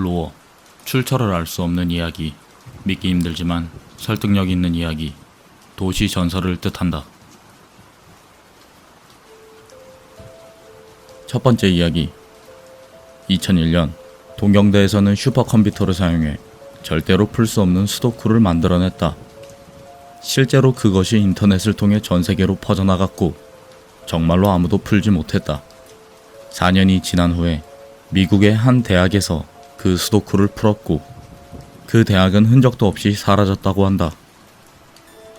로어 출처를 알 수 없는 이야기 믿기 힘들지만 설득력 있는 이야기 도시 전설을 뜻한다. 첫 번째 이야기 2001년 동경대에서는 슈퍼컴퓨터를 사용해 절대로 풀 수 없는 수도쿠를 만들어냈다. 실제로 그것이 인터넷을 통해 전 세계로 퍼져나갔고 정말로 아무도 풀지 못했다. 4년이 지난 후에 미국의 한 대학에서 그 수도쿠를 풀었고 그 대학은 흔적도 없이 사라졌다고 한다.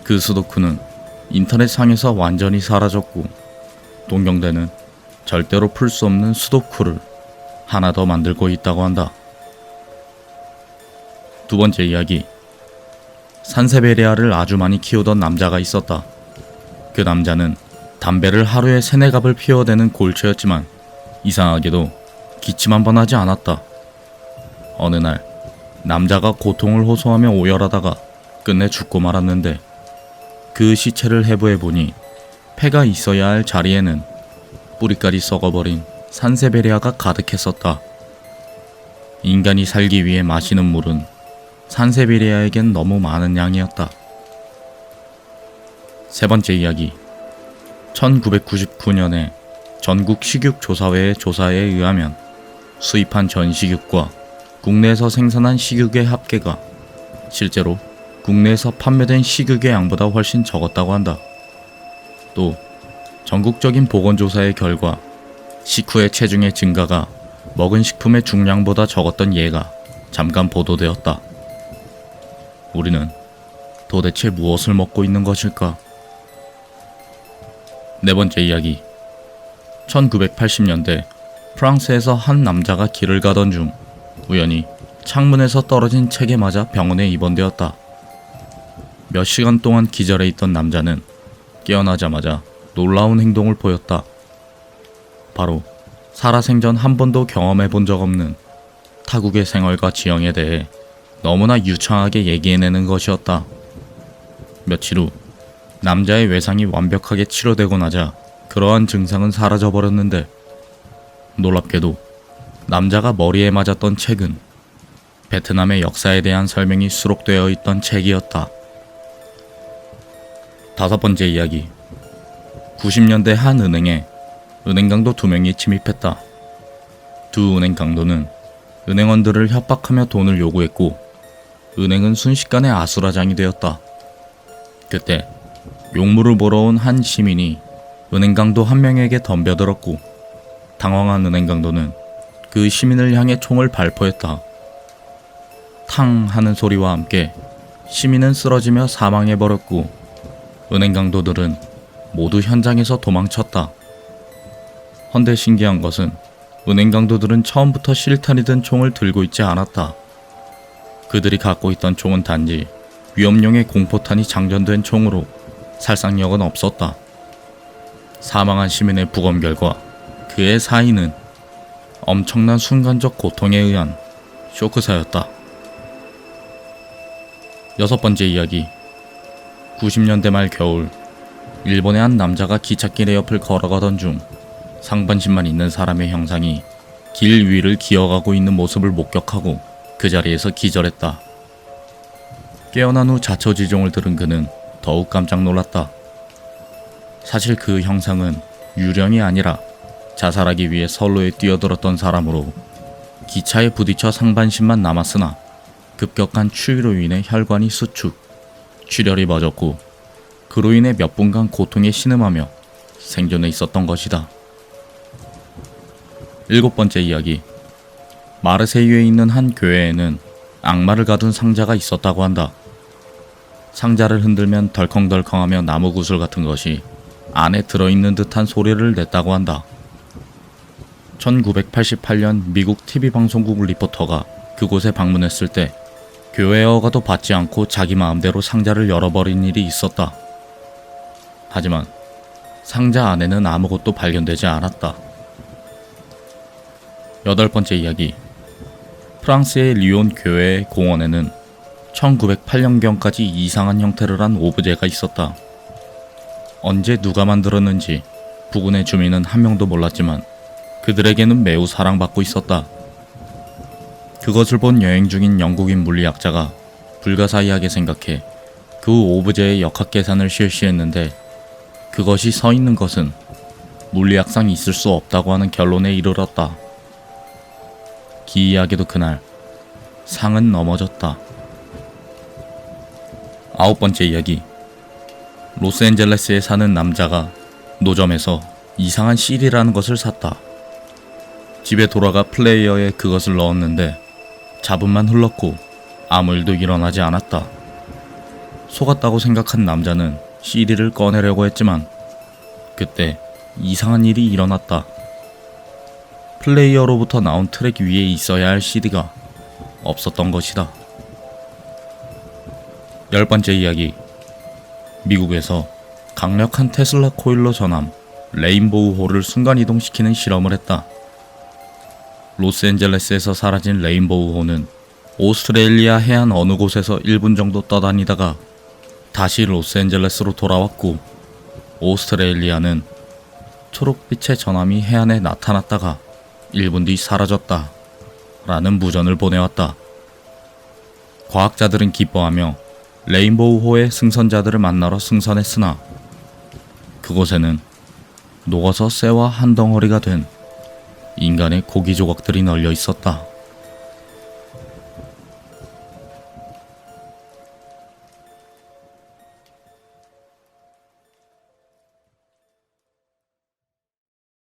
그 수도쿠는 인터넷 상에서 완전히 사라졌고 동경대는 절대로 풀 수 없는 수도쿠를 하나 더 만들고 있다고 한다. 두 번째 이야기. 산세베리아를 아주 많이 키우던 남자가 있었다. 그 남자는 담배를 하루에 세네 갑을 피워대는 골초였지만 이상하게도 기침 한 번 하지 않았다. 어느 날 남자가 고통을 호소하며 오열하다가 끝내 죽고 말았는데 그 시체를 해부해 보니 폐가 있어야 할 자리에는 뿌리까지 썩어버린 산세베리아가 가득했었다. 인간이 살기 위해 마시는 물은 산세베리아에겐 너무 많은 양이었다. 세 번째 이야기. 1999년에 전국 식육조사회의 조사에 의하면 수입한 전 식육과 국내에서 생산한 식육의 합계가 실제로 국내에서 판매된 식육의 양보다 훨씬 적었다고 한다. 또 전국적인 보건조사의 결과 식후의 체중의 증가가 먹은 식품의 중량보다 적었던 예가 잠깐 보도되었다. 우리는 도대체 무엇을 먹고 있는 것일까? 네 번째 이야기. 1980년대 프랑스에서 한 남자가 길을 가던 중 우연히 창문에서 떨어진 책에 맞아 병원에 입원되었다. 몇 시간 동안 기절해 있던 남자는 깨어나자마자 놀라운 행동을 보였다. 바로 살아생전 한 번도 경험해 본 적 없는 타국의 생활과 지형에 대해 너무나 유창하게 얘기해내는 것이었다. 며칠 후 남자의 외상이 완벽하게 치료되고 나자 그러한 증상은 사라져버렸는데 놀랍게도 남자가 머리에 맞았던 책은 베트남의 역사에 대한 설명이 수록되어 있던 책이었다. 다섯 번째 이야기. 90년대 한 은행에 은행 강도 두 명이 침입했다. 두 은행 강도는 은행원들을 협박하며 돈을 요구했고 은행은 순식간에 아수라장이 되었다. 그때 용무를 보러 온 한 시민이 은행 강도 한 명에게 덤벼들었고 당황한 은행 강도는 그 시민을 향해 총을 발포했다. 탕 하는 소리와 함께 시민은 쓰러지며 사망해 버렸고 은행 강도들은 모두 현장에서 도망쳤다. 헌데 신기한 것은 은행 강도들은 처음부터 실탄이든 총을 들고 있지 않았다. 그들이 갖고 있던 총은 단지 위험용의 공포탄이 장전된 총으로 살상력은 없었다. 사망한 시민의 부검 결과 그의 사인은 엄청난 순간적 고통에 의한 쇼크사였다. 여섯 번째 이야기. 90년대 말 겨울, 일본의 한 남자가 기찻길의 옆을 걸어가던 중 상반신만 있는 사람의 형상이 길 위를 기어가고 있는 모습을 목격하고 그 자리에서 기절했다. 깨어난 후 자초지종을 들은 그는 더욱 깜짝 놀랐다. 사실 그 형상은 유령이 아니라 자살하기 위해 선로에 뛰어들었던 사람으로 기차에 부딪혀 상반신만 남았으나 급격한 추위로 인해 혈관이 수축, 출혈이 멎었고 그로 인해 몇 분간 고통에 신음하며 생존해 있었던 것이다. 일곱 번째 이야기. 마르세유에 있는 한 교회에는 악마를 가둔 상자가 있었다고 한다. 상자를 흔들면 덜컹덜컹하며 나무 구슬 같은 것이 안에 들어있는 듯한 소리를 냈다고 한다. 1988년 미국 TV 방송국 리포터가 그곳에 방문했을 때 교회 허가도 받지 않고 자기 마음대로 상자를 열어버린 일이 있었다. 하지만 상자 안에는 아무것도 발견되지 않았다. 여덟 번째 이야기. 프랑스의 리온 교회의 공원에는 1908년경까지 이상한 형태를 한 오브제가 있었다. 언제 누가 만들었는지 부근의 주민은 한 명도 몰랐지만 그들에게는 매우 사랑받고 있었다. 그것을 본 여행 중인 영국인 물리학자가 불가사의하게 생각해 그 오브제의 역학 계산을 실시했는데 그것이 서 있는 것은 물리학상 있을 수 없다고 하는 결론에 이르렀다. 기이하게도 그날 상은 넘어졌다. 아홉 번째 이야기. 로스앤젤레스에 사는 남자가 노점에서 이상한 CD라는 것을 샀다. 집에 돌아가 플레이어에 그것을 넣었는데 잡음만 흘렀고 아무 일도 일어나지 않았다. 속았다고 생각한 남자는 CD를 꺼내려고 했지만 그때 이상한 일이 일어났다. 플레이어로부터 나온 트랙 위에 있어야 할 CD가 없었던 것이다. 열 번째 이야기. 미국에서 강력한 테슬라 코일로 전함 레인보우 호를 순간이동시키는 실험을 했다. 로스앤젤레스에서 사라진 레인보우호는 오스트레일리아 해안 어느 곳에서 1분 정도 떠다니다가 다시 로스앤젤레스로 돌아왔고 오스트레일리아는 초록빛의 전함이 해안에 나타났다가 1분 뒤 사라졌다. 라는 무전을 보내왔다. 과학자들은 기뻐하며 레인보우호의 승선자들을 만나러 승선했으나 그곳에는 녹아서 쇠와 한 덩어리가 된 인간의 고기 조각들이 널려 있었다.